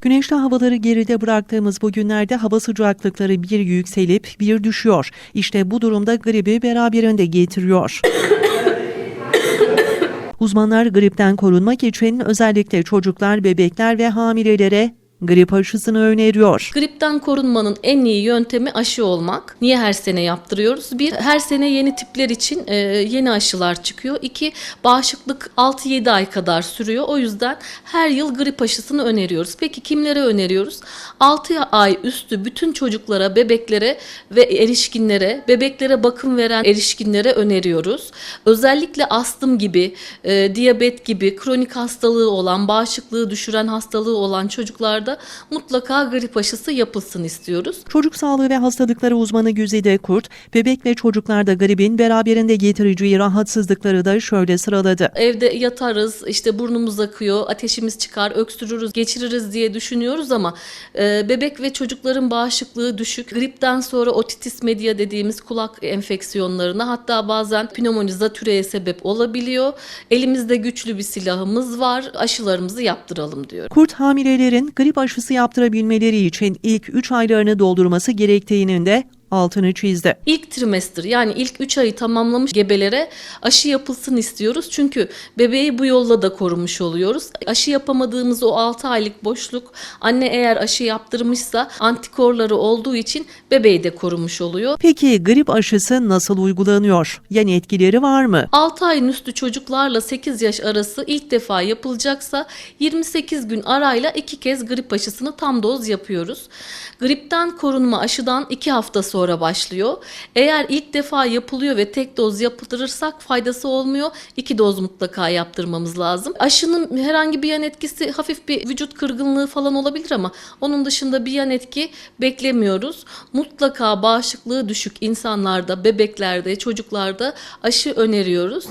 Güneşli havaları geride bıraktığımız bu günlerde hava sıcaklıkları bir yükselip bir düşüyor. İşte bu durumda gribi beraberinde getiriyor. Uzmanlar gripten korunmak için özellikle çocuklar, bebekler ve hamilelere grip aşısını öneriyor. Gripten korunmanın en iyi yöntemi aşı olmak. Niye her sene yaptırıyoruz? Bir, her sene yeni tipler için e, yeni aşılar çıkıyor. İki, bağışıklık 6-7 ay kadar sürüyor. O yüzden her yıl grip aşısını öneriyoruz. Peki kimlere öneriyoruz? 6 ay üstü bütün çocuklara, bebeklere ve erişkinlere, bebeklere bakım veren erişkinlere öneriyoruz. Özellikle astım gibi, e, diyabet gibi, kronik hastalığı olan, bağışıklığı düşüren hastalığı olan çocuklarda mutlaka grip aşısı yapılsın istiyoruz. Çocuk sağlığı ve hastalıkları uzmanı Güzide Kurt, bebek ve çocuklarda gribin beraberinde getireceği rahatsızlıkları da şöyle sıraladı. Evde yatarız, işte burnumuz akıyor, ateşimiz çıkar, öksürürüz, geçiririz diye düşünüyoruz ama e, bebek ve çocukların bağışıklığı düşük. Gripten sonra otitis media dediğimiz kulak enfeksiyonlarına hatta bazen pnömoni zatürreye sebep olabiliyor. Elimizde güçlü bir silahımız var, aşılarımızı yaptıralım diyor. Kurt hamilelerin grip aşısı yaptırabilmeleri için ilk 3 aylarını doldurması gerektiğinin de altını çizdi. İlk trimester yani ilk 3 ayı tamamlamış gebelere aşı yapılsın istiyoruz. Çünkü bebeği bu yolla da korumuş oluyoruz. Aşı yapamadığımız o 6 aylık boşluk anne eğer aşı yaptırmışsa antikorları olduğu için bebeği de korumuş oluyor. Peki grip aşısı nasıl uygulanıyor? Yan etkileri var mı? 6 ayın üstü çocuklarla 8 yaş arası ilk defa yapılacaksa 28 gün arayla 2 kez grip aşısını tam doz yapıyoruz. Gripten korunma aşıdan 2 hafta sonra başlıyor. Eğer ilk defa yapılıyor ve tek doz yaptırırsak faydası olmuyor. 2 doz mutlaka yaptırmamız lazım. Aşının herhangi bir yan etkisi hafif bir vücut kırgınlığı falan olabilir ama onun dışında bir yan etki beklemiyoruz. Mutlaka bağışıklığı düşük insanlarda, bebeklerde, çocuklarda aşı öneriyoruz.